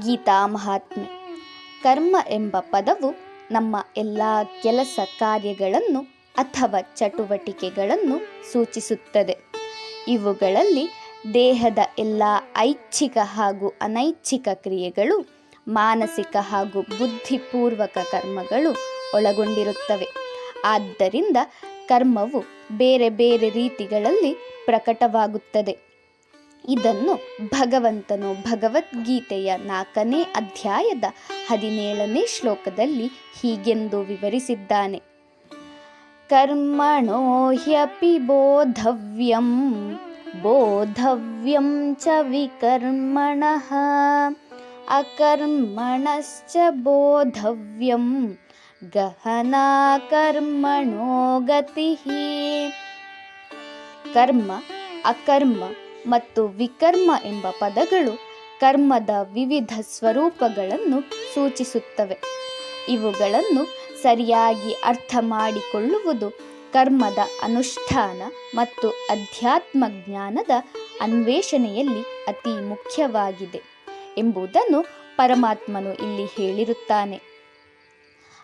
ಗೀತಾ ಮಹಾತ್ಮೆ. ಕರ್ಮ ಎಂಬ ಪದವು ನಮ್ಮ ಎಲ್ಲ ಕೆಲಸ ಕಾರ್ಯಗಳನ್ನು ಅಥವಾ ಚಟುವಟಿಕೆಗಳನ್ನು ಸೂಚಿಸುತ್ತದೆ. ಇವುಗಳಲ್ಲಿ ದೇಹದ ಎಲ್ಲ ಐಚ್ಛಿಕ ಹಾಗೂ ಅನೈಚ್ಛಿಕ ಕ್ರಿಯೆಗಳು, ಮಾನಸಿಕ ಹಾಗೂ ಬುದ್ಧಿಪೂರ್ವಕ ಕರ್ಮಗಳು ಒಳಗೊಂಡಿರುತ್ತವೆ. ಆದ್ದರಿಂದ ಕರ್ಮವು ಬೇರೆ ಬೇರೆ ರೀತಿಗಳಲ್ಲಿ ಪ್ರಕಟವಾಗುತ್ತದೆ. ಇದನ್ನು ಭಗವಂತನು ಭಗವದ್ಗೀತೆಯ ನಾಲ್ಕನೇ ಅಧ್ಯಾಯದ ಹದಿನೇಳನೇ ಶ್ಲೋಕದಲ್ಲಿ ಹೀಗೆಂದು ವಿವರಿಸಿದ್ದಾನೆ. ಕರ್ಮಣೋ ಹ್ಯಪಿ ಬೋಧವ್ಯಂ ಬೋಧವ್ಯಂ ಚ ವಿಕರ್ಮಣ, ಅಕರ್ಮಣಶ್ಚ ಬೋಧವ್ಯಂ, ಗಹನಾ ಕರ್ಮಣೋ ಗತಿ. ಕರ್ಮ, ಅಕರ್ಮ ಮತ್ತು ವಿಕರ್ಮ ಎಂಬ ಪದಗಳು ಕರ್ಮದ ವಿವಿಧ ಸ್ವರೂಪಗಳನ್ನು ಸೂಚಿಸುತ್ತವೆ. ಇವುಗಳನ್ನು ಸರಿಯಾಗಿ ಅರ್ಥ ಮಾಡಿಕೊಳ್ಳುವುದು ಕರ್ಮದ ಅನುಷ್ಠಾನ ಮತ್ತು ಅಧ್ಯಾತ್ಮ ಜ್ಞಾನದ ಅನ್ವೇಷಣೆಯಲ್ಲಿ ಅತಿ ಮುಖ್ಯವಾಗಿದೆ ಎಂಬುದನ್ನು ಪರಮಾತ್ಮನು ಇಲ್ಲಿ ಹೇಳಿರುತ್ತಾನೆ.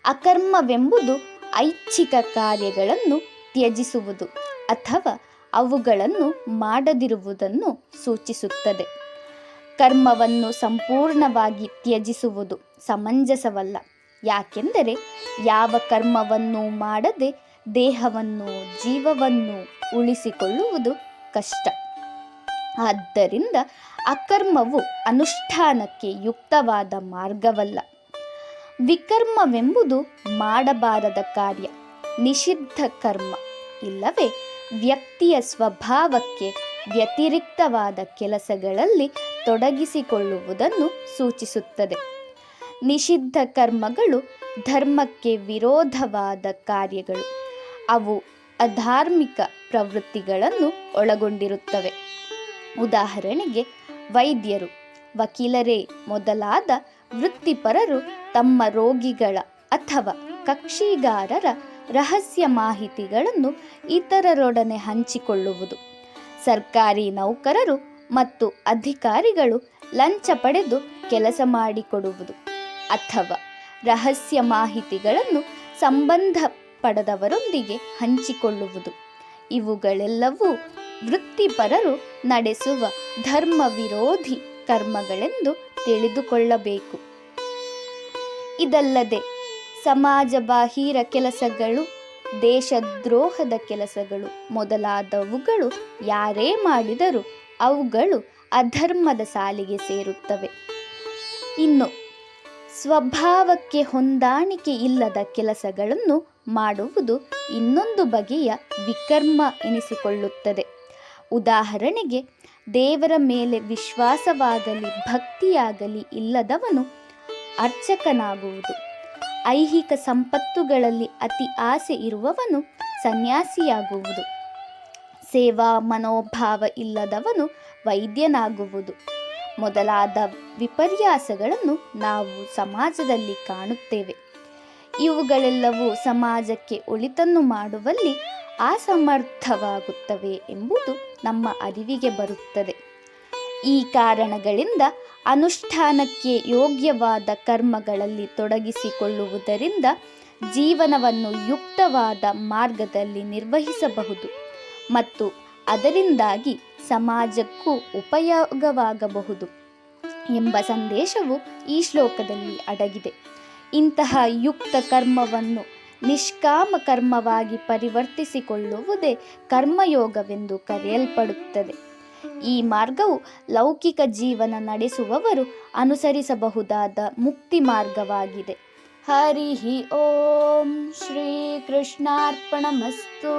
ಅಕರ್ಮವೆಂಬುದು ಐಚ್ಛಿಕ ಕಾರ್ಯಗಳನ್ನು ತ್ಯಜಿಸುವುದು ಅಥವಾ ಅವುಗಳನ್ನು ಮಾಡದಿರುವುದನ್ನು ಸೂಚಿಸುತ್ತದೆ. ಕರ್ಮವನ್ನು ಸಂಪೂರ್ಣವಾಗಿ ತ್ಯಜಿಸುವುದು ಸಮಂಜಸವಲ್ಲ. ಯಾಕೆಂದರೆ ಯಾವ ಕರ್ಮವನ್ನು ಮಾಡದೆ ದೇಹವನ್ನು ಜೀವವನ್ನು ಉಳಿಸಿಕೊಳ್ಳುವುದು ಕಷ್ಟ. ಆದ್ದರಿಂದ ಅಕರ್ಮವು ಅನುಷ್ಠಾನಕ್ಕೆ ಯುಕ್ತವಾದ ಮಾರ್ಗವಲ್ಲ. ವಿಕರ್ಮವೆಂಬುದು ಮಾಡಬಾರದ ಕಾರ್ಯ, ನಿಷಿದ್ಧ ಕರ್ಮ, ಇಲ್ಲವೇ? ವ್ಯಕ್ತಿಯ ಸ್ವಭಾವಕ್ಕೆ ವ್ಯತಿರಿಕ್ತವಾದ ಕೆಲಸಗಳಲ್ಲಿ ತೊಡಗಿಸಿಕೊಳ್ಳುವುದನ್ನು ಸೂಚಿಸುತ್ತದೆ. ನಿಷಿದ್ಧ ಕರ್ಮಗಳು ಧರ್ಮಕ್ಕೆ ವಿರೋಧವಾದ ಕಾರ್ಯಗಳು. ಅವು ಅಧಾರ್ಮಿಕ ಪ್ರವೃತ್ತಿಗಳನ್ನು ಒಳಗೊಂಡಿರುತ್ತವೆ. ಉದಾಹರಣೆಗೆ, ವೈದ್ಯರು, ವಕೀಲರೇ ಮೊದಲಾದ ವೃತ್ತಿಪರರು ತಮ್ಮ ರೋಗಿಗಳ ಅಥವಾ ಕಕ್ಷಿಗಾರರ ರಹಸ್ಯ ಮಾಹಿತಿಗಳನ್ನು ಇತರರೊಡನೆ ಹಂಚಿಕೊಳ್ಳುವುದು. ಸರ್ಕಾರಿ ನೌಕರರು ಮತ್ತು ಅಧಿಕಾರಿಗಳು ಲಂಚ ಪಡೆದು ಕೆಲಸ ಮಾಡಿಕೊಡುವುದು ಅಥವಾ ರಹಸ್ಯ ಮಾಹಿತಿಗಳನ್ನು ಸಂಬಂಧ ಪಡೆದವರೊಂದಿಗೆ ಹಂಚಿಕೊಳ್ಳುವುದು. ಇವುಗಳೆಲ್ಲವೂ ವೃತ್ತಿಪರರು ನಡೆಸುವ ಧರ್ಮ ವಿರೋಧಿ ಕರ್ಮಗಳೆಂದು ತಿಳಿದುಕೊಳ್ಳಬೇಕು. ಇದಲ್ಲದೆ ಸಮಾಜ ಬಾಹಿರ ಕೆಲಸಗಳು, ದೇಶದ್ರೋಹದ ಕೆಲಸಗಳು ಮೊದಲಾದವುಗಳು ಯಾರೇ ಮಾಡಿದರೂ ಅವುಗಳು ಅಧರ್ಮದ ಸಾಲಿಗೆ ಸೇರುತ್ತವೆ. ಇನ್ನು ಸ್ವಭಾವಕ್ಕೆ ಹೊಂದಾಣಿಕೆ ಇಲ್ಲದ ಕೆಲಸಗಳನ್ನು ಮಾಡುವುದು ಇನ್ನೊಂದು ಬಗೆಯ ವಿಕರ್ಮ ಎನಿಸಿಕೊಳ್ಳುತ್ತದೆ. ಉದಾಹರಣೆಗೆ, ದೇವರ ಮೇಲೆ ವಿಶ್ವಾಸವಾಗಲಿ ಭಕ್ತಿಯಾಗಲಿ ಇಲ್ಲದವನು ಅರ್ಚಕನಾಗುವುದು. ಐಹಿಕ ಸಂಪತ್ತುಗಳಲ್ಲಿ ಅತಿ ಆಸೆ ಇರುವವನು ಸನ್ಯಾಸಿಯಾಗುವುದು. ಸೇವಾ ಮನೋಭಾವ ಇಲ್ಲದವನು ವೈದ್ಯನಾಗುವುದು. ಮೊದಲಾದ ವಿಪರ್ಯಾಸಗಳನ್ನು ನಾವು ಸಮಾಜದಲ್ಲಿ ಕಾಣುತ್ತೇವೆ. ಇವುಗಳೆಲ್ಲವೂ ಸಮಾಜಕ್ಕೆ ಒಳಿತನ್ನು ಮಾಡುವಲ್ಲಿ ಅಸಮರ್ಥವಾಗುತ್ತವೆ ಎಂಬುದು ನಮ್ಮ ಅರಿವಿಗೆ ಬರುತ್ತದೆ. ಈ ಕಾರಣಗಳಿಂದ ಅನುಷ್ಠಾನಕ್ಕೆ ಯೋಗ್ಯವಾದ ಕರ್ಮಗಳಲ್ಲಿ ತೊಡಗಿಸಿಕೊಳ್ಳುವುದರಿಂದ ಜೀವನವನ್ನು ಯುಕ್ತವಾದ ಮಾರ್ಗದಲ್ಲಿ ನಿರ್ವಹಿಸಬಹುದು ಮತ್ತು ಅದರಿಂದಾಗಿ ಸಮಾಜಕ್ಕೂ ಉಪಯೋಗವಾಗಬಹುದು ಎಂಬ ಸಂದೇಶವು ಈ ಶ್ಲೋಕದಲ್ಲಿ ಅಡಗಿದೆ. ಇಂತಹ ಯುಕ್ತ ಕರ್ಮವನ್ನು ನಿಷ್ಕಾಮ ಕರ್ಮವಾಗಿ ಪರಿವರ್ತಿಸಿಕೊಳ್ಳುವುದೇ ಕರ್ಮಯೋಗವೆಂದು ಕರೆಯಲ್ಪಡುತ್ತದೆ. ಈ ಮಾರ್ಗವು ಲೌಕಿಕ ಜೀವನ ನಡೆಸುವವರು ಅನುಸರಿಸಬಹುದಾದ ಮುಕ್ತಿ ಮಾರ್ಗವಾಗಿದೆ. ಹರಿ ಓಂ ಶ್ರೀ ಕೃಷ್ಣಾರ್ಪಣಮಸ್ತು